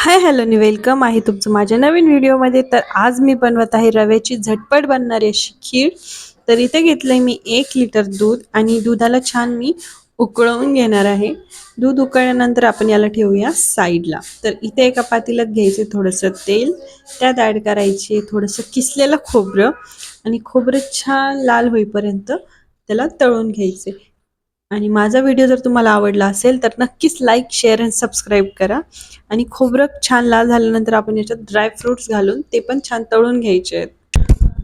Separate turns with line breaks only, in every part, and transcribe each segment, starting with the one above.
Hi hello नी welcome आहे तुमचं माझ्या नवीन व्हिडिओमध्ये. तर आज मी बनवत आहे रव्याची झटपट बनणारी अशी खीर. तर इथे घेतलं आहे मी एक लिटर दूध आणि दुधाला छान मी उकळवून घेणार आहे. दूध उकळल्यानंतर आपण याला ठेवूया साईडला. तर इथे एका पातेल्यात घ्यायचे थोडंसं तेल त्यात ॲड करायचे थोडंसं किसलेलं खोबरं आणि खोबरं छान लाल होईपर्यंत त्याला तळून घ्यायचे. आणि माझा व्हिडिओ जर तुम्हाला आवडला असेल तर नक्कीच लाईक शेअर अँड सबस्क्राईब करा. आणि खोबरं छान लाल झाल्यानंतर आपण याच्यात ड्रायफ्रुट्स घालून ते पण छान तळून घ्यायचे आहेत.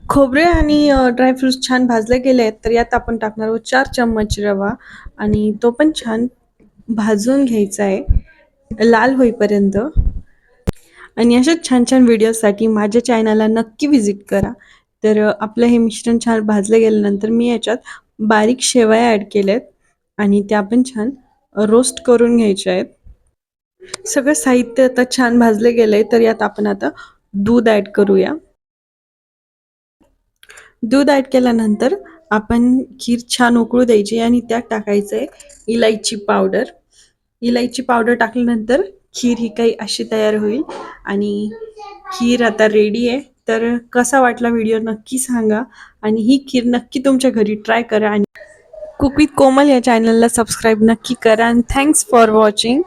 खोबरे आणि ड्रायफ्रुट्स छान भाजले गेले आहेत तर यात आपण टाकणार आहोत चार चम्मच रवा आणि तो पण छान भाजून घ्यायचा आहे लाल होईपर्यंत. आणि अशाच छान छान व्हिडिओसाठी माझ्या चॅनलला नक्की व्हिजिट करा. तर आपलं हे मिश्रण छान भाजलं गेल्यानंतर मी याच्यात बारीक शेवया ॲड केल्यात. आणि त्या पण छान रोस्ट करून घ्यायच्या आहेत. सगळं साहित्य आता छान भाजले गेलंय तर यात आपण आता दूध ॲड करूया. दूध ॲड केल्यानंतर आपण खीर छान उकळू द्यायची आणि त्यात टाकायचं आहे इलायची पावडर इलायची पावडर टाकल्यानंतर खीर ही काही अशी तयार होईल. आणि खीर आता रेडी आहे. तर कसा वाटला व्हिडिओ नक्की सांगा. आणि ही खीर नक्की तुमच्या घरी ट्राय करा आणि कुक विथ कोमल या चॅनलला सबस्क्राईब नक्की करा. आणि थँक्स फॉर वॉचिंग